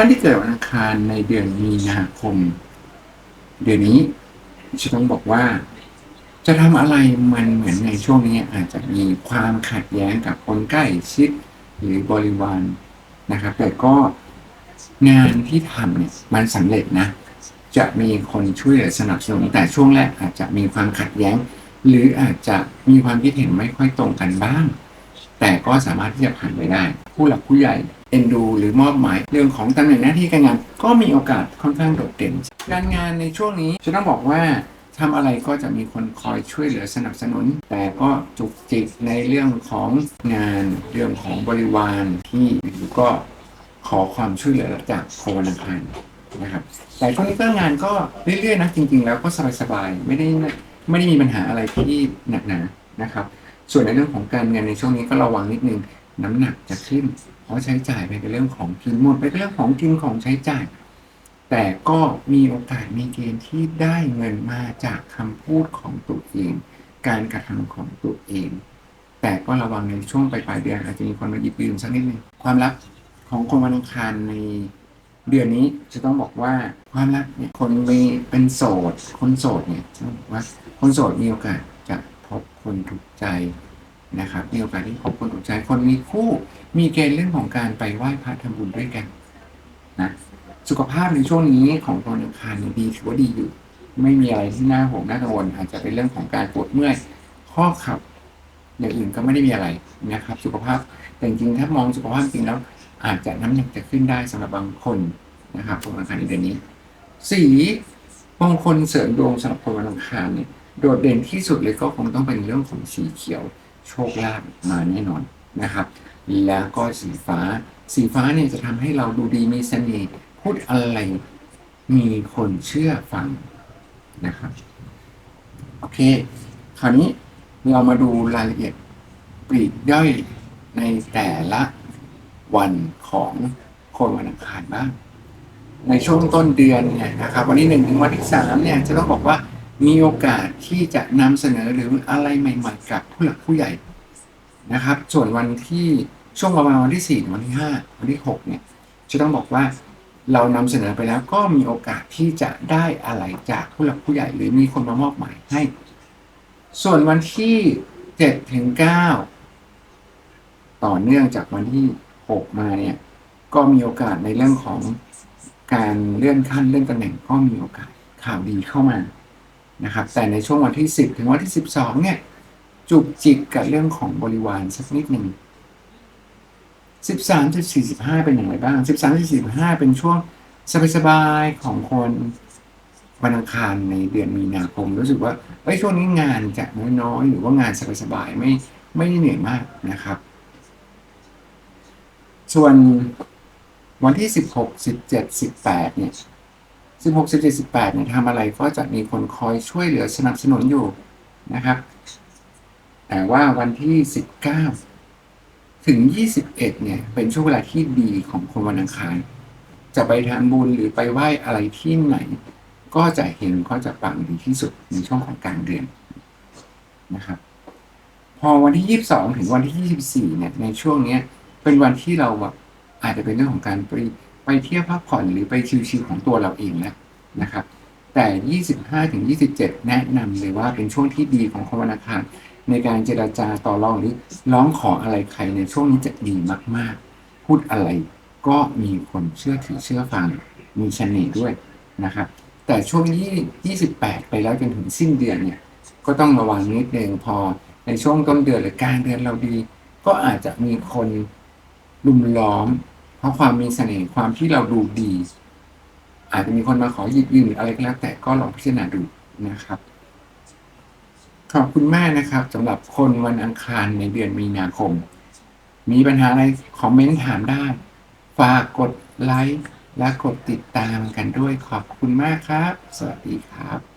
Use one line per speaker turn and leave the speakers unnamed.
านที่เกิดวันอังคารในเดือนมีนาคม เดือนนี้จะต้องบอกว่า จะทำอะไรมันเหมือนในช่วงนี้อาจจะมีความขัดแย้งกับคนใกล้ชิดหรือบริวารนะครับ แต่ก็งานที่ทำเนี่ยมันสำเร็จนะ จะมีคนช่วยสนับสนุนแต่ช่วงแรกอาจจะมีความขัดแย้ง หรืออาจจะมีความคิดเห็นไม่ค่อยตรงกันบ้าง แต่ก็สามารถที่จะผ่านไปได้ ผู้หลักผู้ใหญ่เอ็นดูหรือมอบหมายเรื่องของตำแหน่งหน้าที่การงาน ก็มีโอกาสค่อนข้างโดดเด่นการงานในช่วงนี้จะต้องบอกว่าทำอะไรก็จะมีคนคอยช่วยเหลือสนับสนุน แต่ก็จุกจิกในเรื่องของงานเรื่องของบริวารที่อยู่ก็ขอความช่วยเหลือจากโควันอังคารนะครับแต่ช่วงนี้ก็งานก็เรื่อยๆนะจริง ๆ แล้วก็สบายๆไม่ได้ไม่ได้มีปัญหาอะไรที่หนักหนานะครับ ส่วนในเรื่องของการเงินในช่วงนี้ก็ระวังนิดนึงน้ำหนักจะขึ้น เพราะใช้จ่ายไปเป็นเรื่องของกินหมดไปเป็นเรื่องของกินของใช้จ่าย แต่ก็มีโอกาสมีเกณฑ์ที่ได้เงินมาจากคำพูดของตัวเอง การกระทำของตัวเอง แต่ก็ระวังในช่วงปลายๆเดือนอาจจะมีคนมาหยิบยืมสักนิดนึงความรักของคนวันอังคารในเดือนนี้จะต้องบอกว่าความรักเนี่ยคนมีเป็นโสด คนโสดเนี่ยจะต้องบอกว่าคนโสดมีโอกาสจะ พบคนถูกใจนะครับมีโอกาสที่พบคนถูกใจคนมีคู่ มีเกณฑ์เรื่องของการไปไหว้พระทำบุญด้วยกันนะสุขภาพในช่วงนี้ของคนอังคารเนี่ยดีถือว่าดีอยู่ ไม่มีอะไรที่น่าห่วงน่ากังวลอาจจะเป็นเรื่องของการปวดเมื่อยข้อข่าอย่างอื่นก็ไม่ได้มีอะไรนะครับ สุขภาพแต่จริงๆถ้ามองสุขภาพจริงแล้ว อาจจะน้ำหนักจะขึ้นได้สำหรับบางคนนะครับคนวันอังคารในเดือนนี้ สีมงคลเสริมดวงสำหรับคนวันอังคารเนี่ย โดดเด่นที่สุดเลยก็คงต้องเป็นเรื่องของสีเขียวโชคลาภมาแน่นอนนะครับ แล้วก็สีฟ้า สีฟ้าเนี่ยจะทำให้เราดูดีมีเสน่ห์พูดอะไรมีคนเชื่อฟังนะครับโอเค คราวนี้เรามาดูรายละเอียดปลีกย่อยในแต่ละวันของคนวันอังคารบ้างในช่วงต้นเดือนเนี่ยนะครับ วันที่หนึ่งถึงวันที่สามเนี่ยจะต้องบอกว่า มีโอกาสที่จะนำเสนอหรืออะไรใหม่ๆกับผู้หลักผู้ใหญ่นะครับ ส่วนวันที่ช่วงประมาณวันที่สี่วันที่ห้าวันที่หกเนี่ยจะต้องบอกว่าเรานำเสนอไปแล้วก็มีโอกาสที่จะได้อะไรจากผู้หลักผู้ใหญ่ หรือมีคนมามอบหมายให้ ส่วนวันที่เจ็ดถึงเก้าต่อเนื่องจากวันที่หกมาเนี่ยก็มีโอกาสในเรื่องของการเลื่อนขั้นเลื่อนตำแหน่งก็มีโอกาสข่าวดีเข้ามา นะครับแต่ในช่วงวันที่สิบถึงวันที่สิบสองเนี่ย จุกจิกกับเรื่องของบริวารสักนิดหนึ่งสิบสามถึงสี่สิบห้าเป็นอย่างไรบ้างสิบสามถึงสี่สิบห้าเป็นช่วงสบายๆของคนวันอังคารในเดือนมีนาคม รู้สึกว่าเอ้ยช่วงนี้งานจะน้อยๆหรือว่างานสบายๆไม่ไม่เหนื่อยมากนะครับ ส่วนวันที่สิบหกสิบเจ็ดสิบแปดเนี่ย สิบหกสิบเจ็ดสิบแปดเนี่ยทำอะไรก็จะมีคนคอยช่วยเหลือสนับสนุนอยู่นะครับ แต่ว่าวันที่สิบเก้าถึงยี่สิบเอ็ดเนี่ย เป็นช่วงเวลาที่ดีของคนวันอังคาร จะไปทำบุญหรือไปไหว้อะไรที่ไหน ก็จะเห็นก็จะปังดีที่สุดในช่วงของกลางเดือนนะครับ พอวันที่ยี่สิบสองถึงวันที่ยี่สิบสี่เนี่ย ในช่วงเนี้ย เป็นวันที่เราแบบอาจจะเป็นเรื่องของการไป ไปเที่ยวพักผ่อนหรือไปชิลๆของตัวเราเองแล้วนะครับ แต่ 25ถึง27 แนะนำเลยว่าเป็นช่วงที่ดีของคนวันอังคารในการเจราจาต่อรองหรือร้องขออะไรใครในช่วงนี้จะดีมากๆ พูดอะไรก็มีคนเชื่อถือเชื่อฟังมีเสน่ห์ด้วยนะครับ แต่ช่วงนี้ 28 ไปแล้วจนถึงสิ้นเดือนเนี่ย ก็ต้องระวังนิดนึงพอในช่วงต้นเดือนหรือกลางเดือนเราดี ก็อาจจะมีคนลุมล้อม เพราะความมีเสน่ห์ความที่เราดูดี อาจจะมีคนมาขอหยิบยืมหรืออะไรก็แล้วแต่ก็ลองพิจารณาดูนะครับ ขอบคุณมากนะครับสำหรับคนวันอังคารในเดือนมีนาคม มีปัญหาอะไรคอมเมนต์ถามได้ฝากกดไลค์และกดติดตามกันด้วยขอบคุณมากครับ สวัสดีครับ